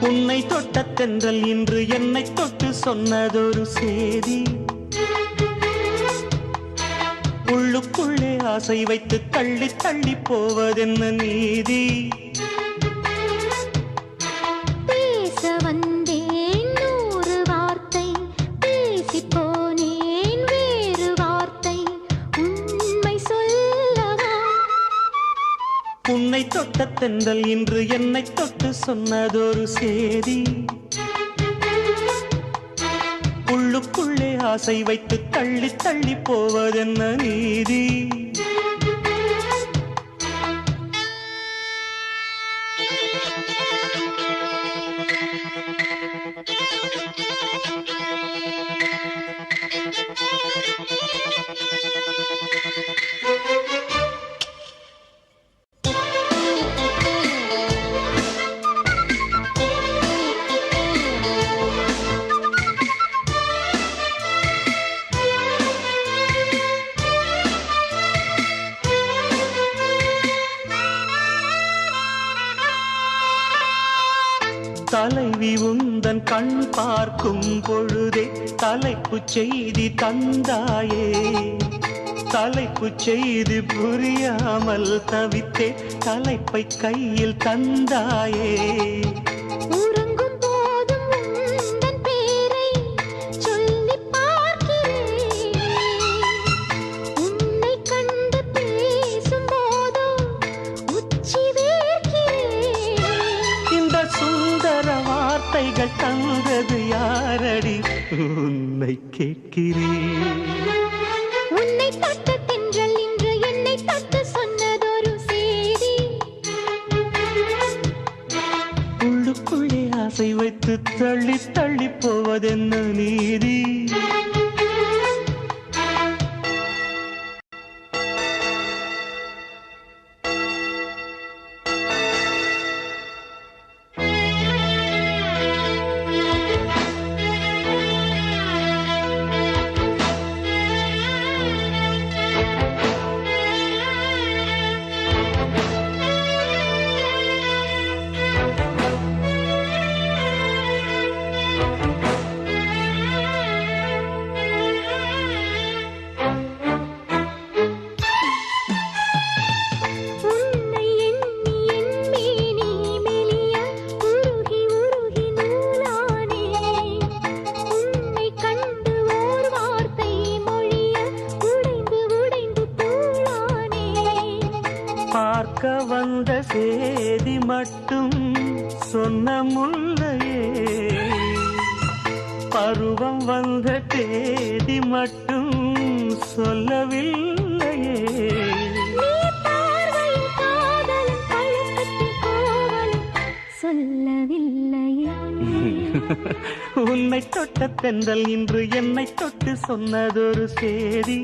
தென்றல் இன்று என்னை தொட்டு சொன்னதொரு சேதி உள்ளுக்குள்ளே ஆசை வைத்து தள்ளி தள்ளி போவதென்ன நீதி? தொட்ட தென்றல் இன்று என்னை தொட்டு சொன்னதொரு சேதி. உள்ளுக்குள்ளே ஆசை வைத்து தள்ளி தள்ளி போவதென்ன நீதி? தலைவி உந்தன் கண் பார்க்கும் பொழுதே தலைப்பு செய்தி தந்தாயே. தலைப்பு செய்தி புரியாமல் தவித்தே தலைப்பை கையில் தந்தாயே. வார்த்தைகள் தந்தது யாரடி? உன்னை கேட்கிறேன். உன்னை தொட்ட தென்றல் இன்று என்னை தொட்டு சொன்னதொரு செய்தி. உள்ளுக்குள்ளே ஆசை வைத்து தள்ளி தள்ளி போவதென்ன பார்க்க வந்த சேதி மட்டும் சொன்ன முல்லையே. பருவம் வந்த தேதி மட்டும் சொல்லவில்லையே. சொல்லவில்லையே. உன்னை தொட்ட தென்றல் இன்று என்னை தொட்டு சொன்னதொரு சேதி.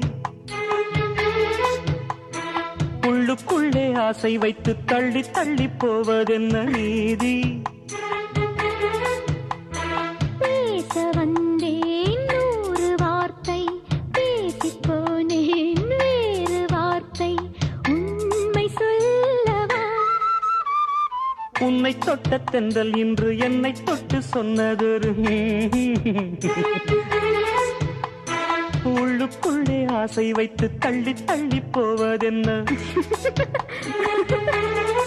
உள்ளுக்குள்ளே ஆசை வைத்து தள்ளி தள்ளி போவதென்ன நீதி? பேச வந்தேன் நூறு வார்த்தை பேசிப் போனேன் வேறு வார்த்தை. உண்மை சொல்லவா? உன்னை தொட்ட தென்றல் இன்று என்னை தொட்டு சொன்னதொரு உள்ளுக்குள்ளே ஆசை வைத்து தள்ளி தள்ளி போவதென்ன?